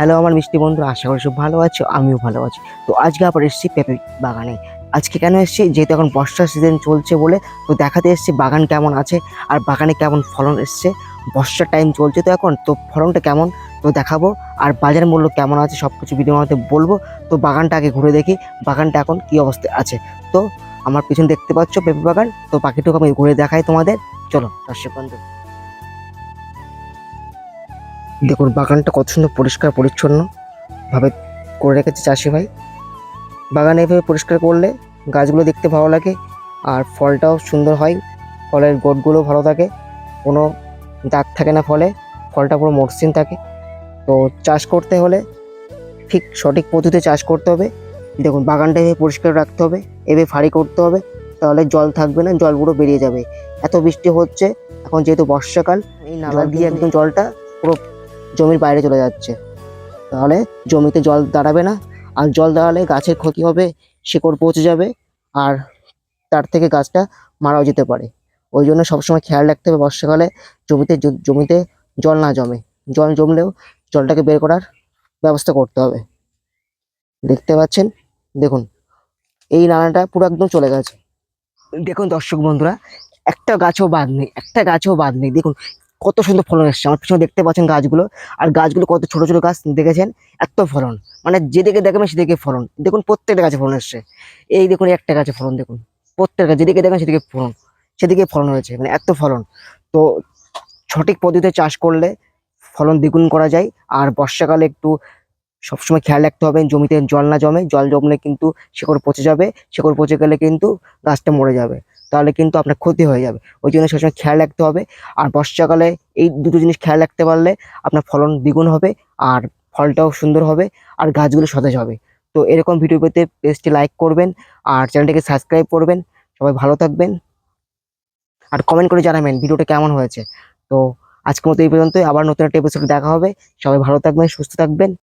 Hello আমার মিষ্টি বন্ধু, আশা করি সব ভালো আছো, আমিও ভালো আছি। তো আজকে আবার এসেছি পেঁপে বাগানে। আজকে কেন এসেছি? যেহেতু এখন বর্ষার সিজন চলছে বলে, তো দেখাতে এসেছি বাগান কেমন আছে আর বাগানে কেমন ফলন এসছে। বর্ষার টাইম চলছে তো এখন, তো ফলনটা কেমন? তো দেখাবো। আর বাজার মূল্য কেমন আছে সব কিছু ভিডিওর মধ্যে বলব। তো বাগানটা আগে ঘুরে দেখি, বাগানটা এখন কী অবস্থায় আছে। তো আমার পিছনে দেখতে পাচ্ছ পেঁপে বাগান, তো পাখিটুকু আমি ঘুরে দেখাই তোমাদের। চলো, দর্শক বন্ধু। দেখুন বাগানটা কত সুন্দর পরিষ্কার পরিচ্ছন্ন ভাবে করে রেখেছে চাষি ভাই। বাগানে এভাবে পরিষ্কার করলে গাছগুলো দেখতে ভালো লাগে আর ফলটাও সুন্দর হয় ফলের গোটগুলো ভালো থাকে। কোনো দাগ থাকে না ফলে ফলটা পুরো মসৃণ থাকে। তো চাষ করতে হলে ঠিক সঠিক পদ্ধতিতে চাষ করতে হবে। দেখুন বাগানটা এভাবে পরিষ্কার রাখতে হবে এভাবে ফাঁড়ি করতে হবে তাহলে জল থাকবে না জল পুরো বেরিয়ে যাবে। এত বৃষ্টি হচ্ছে এখন যেহেতু বর্ষাকাল এই নালা দিয়ে একদম জলটা পুরো জমির বাইরে চলে যাচ্ছে। তাহলে জমিতে জল দাঁড়াবে না, আর জল দাঁড়ালে গাছের ক্ষতি হবে, শিকড় পচে যাবে, আর তার থেকে গাছটা মারাও যেতে পারে। ওই জন্য সবসময় খেয়াল রাখতে হবে বর্ষাকালে জমিতে জমিতে জল না জমে। জল জমলেও জলটাকে বের করার ব্যবস্থা করতে হবে। দেখতে পাচ্ছেন? দেখুন, এই নানাটা পুরো একদম চলে গেছে। দেখুন দর্শক বন্ধুরা, একটা গাছও বাদ নেই, একটা গাছও বাদ নেই। দেখুন কত সুন্দর ফলন এসছে। আমার পিছনে দেখতে পাচ্ছেন গাছগুলো। আর গাছগুলো কত ছোট ছোট গাছ দেখেছেন? এত ফলন। মানে যেদিকে দেখবেন সেদিকে ফলন। দেখুন প্রত্যেকটা গাছে ফলন এসছে। এই দেখুন একটা গাছে ফলন দেখুন। প্রত্যেকটা যেদিকে দেখবেন সেদিকে ফলন। সেদিকে ফলন হয়েছে মানে এত ফলন। তো সঠিক পদ্ধতিতে চাষ করলে ফলন দ্বিগুণ করা যায়। আর বর্ষাকালে একটু সবসময় খেয়াল রাখতে হবে, জমিতে জল না জমে। জল জমলে কিন্তু শিকড় পচে যাবে। শিকড় পচে গেলে কিন্তু গাছটা মরে যাবে। তাহলে কিন্তু আপনার ক্ষতি হয়ে যাবে। ওই জন্য সবসময় খেয়াল রাখতে হবে। আর বর্ষাকালে এই দুটো জিনিস খেয়াল রাখতে পারলে আপনার ফলন দ্বিগুণ হবে আর ফলটাও সুন্দর হবে আর গাছগুলো সতেজ হবে। তো এরকম ভিডিও পেতে পেজটি লাইক করবেন আর চ্যানেলটিকে সাবস্ক্রাইব করবেন। সবাই ভালো থাকবেন। আর কমেন্ট করে জানাবেন ভিডিওটা কেমন হয়েছে। তো আজকের মতো এই পর্যন্তই। আবার নতুন একটা এপিসোড দেখা হবে। সবাই ভালো থাকবেন, সুস্থ থাকবেন।